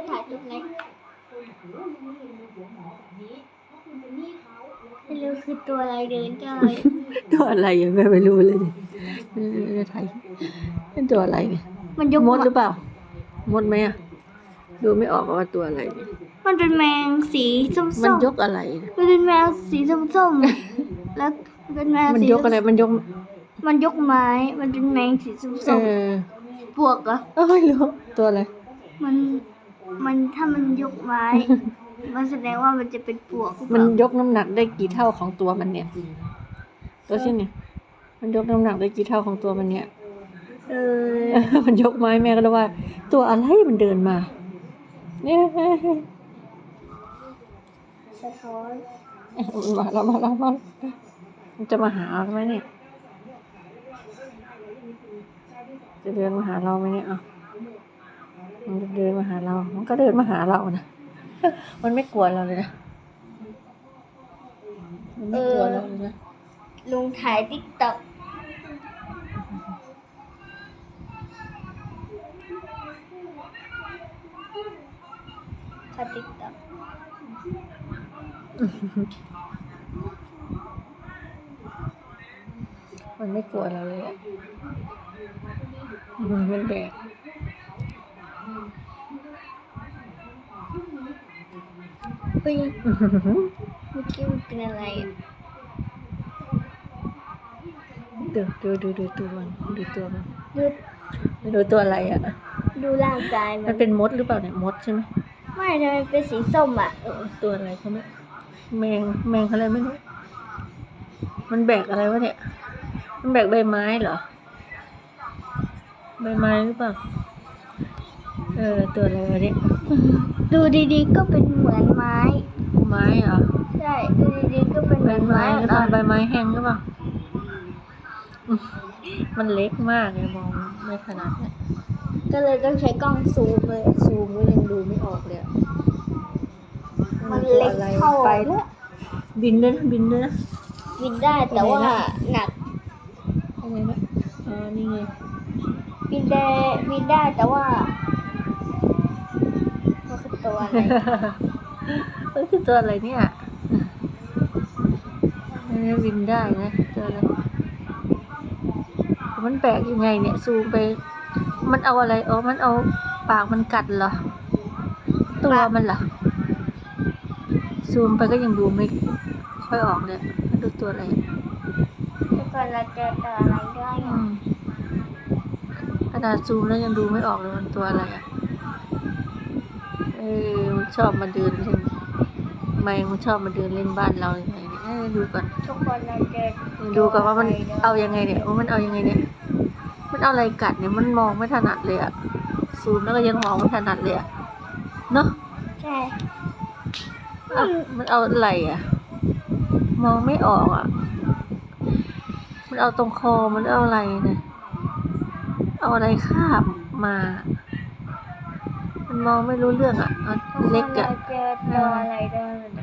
ไม่ถ่ายตรงไหนไม่รู้คือตัวอะไรเดินได้ตัวอะไรอะแม่ไม่รู้เลยเนี่ยเออไทยเป็นตัวอะไรเนี่ยมันยกมดหรือเปล่ามดไหมอะดูไม่ออกว่าตัวอะไรเนี่ยมันเป็นแมงสีส้มๆมันยกอะไรนะมันเป็นแมวสีส้มๆแล้วเป็นแมวมันสียกอะไรมันยก มันยกไม้ มันเป็นแมงสีส้เอมอๆปวกเหรอเอ้ยไม่รู้ตัวอะไรมัน มันถ้ามันยกไม้ มันแสดงว่ามันจะเป็นปวกหรือเปมันล่ายกน้ำหนักได้กี่เท่าของตัวมันเนี่ย ตัวชิ้นเนี่ย มันยกน้ำหนักได้กี่เท่าของตัวมันเนี่ย เออ มันยกไม้แม่ก็เลยว่า ตัวอะไรมันเดินมา เนี่ย สะท้อนมาแล้วมาแล้วมาแล้วมันจะมาหาเราไหมเนี่ย จะเดินมาหาเราไหมเนี่ยอะ มันจะเดินมาหาเรา มันก็เดินมาหาเรานะ มันไม่กลัวเราเลยนะ มันไม่กลัวเราเลยนะ ลุงถ่ายติ๊กต็อกถ่ายติ๊กต็อกมันไม่กลัวเราเลยอะมันมันแบก เฮ้ยเมื่อกี้มันเป็นอะไรอะดูดูดูดูตัวมันดูตัวมันดูดูตัวอะไรอะ ดูร่างกายมัมันนเป็นมดหรือเปล่าเนี่ยมดใช่ไหมไม่ทำไมเป็นสีส้มอะเออตัวอะไรเขาไม่แมงแมงอะไรไม่รู้มันแบกอะไรวะเนี่ย มันแบกใบไม้เหรอ ใบไม้หรือเปล่า เออตัวอะไรวะเนี่ยดูดีๆก็เป็นเหมือนไม้ ไม้เหรอใช่ดูดีๆก็เป็นเหใบมือนไม้ไม้หรือเปล่าใบไม้แห้งหรือเปล่าอืมมันเล็กมากเลยมองไม่ขนาดเนี่ยก็เลยต้องใช้กล้องซูมเลย ซูมก็ยังดูไม่ออกเลยอะมันเล็กตัวอะไรเท่าไปแล้วบินด้วยนะบินด้วยนะ บินได้แต่ว่าอะไรนะหนัก อะไรนะอ๋อนี่ไงบินได้บินได้แต่ว่ามันคือ ตัวอะไรเอ้ยคือตัวอะไรเนี่ยอันนี้บินได้นะตัวอะไรมันแปลกยังไงเนี่ยซูมไป มันเอาอะไรอ๋อมันเอาปากมันกัดเหรอ ตัวมันเหรอซูมไปก็ยังดูไม่ค่อยออกเลยมันดูตัวอะไรทุกคนเราเจอตัวอะไรด้วยอือะมขนาดซูมแล้วยังดูไม่ออกเลยมันตัวอะไรอะ เออมันชอบมาเดินเล่นแมงมันชอบมาเดินเล่นบ้านเราอย่างไงเนี่ยเออดูก่อน ทุกคนเราเจอดูก่อนว่ามันเอายังไงเนี่ยว่ามันเอายังไงเนี่ย มันเอาอะไรกัดเนี่ยมันมองไม่ถนัดเลยอะซูมแล้วก็ยังมองไม่ถนัดเลยอะเนาะใช่อะมันเอาอะไรอะมองไม่ออกอะมันเอาตรงคอมันเอาอะไรเนี่ย เอาอะไรคาบมา มันมองไม่รู้เรื่องอะเอาเล็กอะเราเจอตัวอะไรได้เหมือน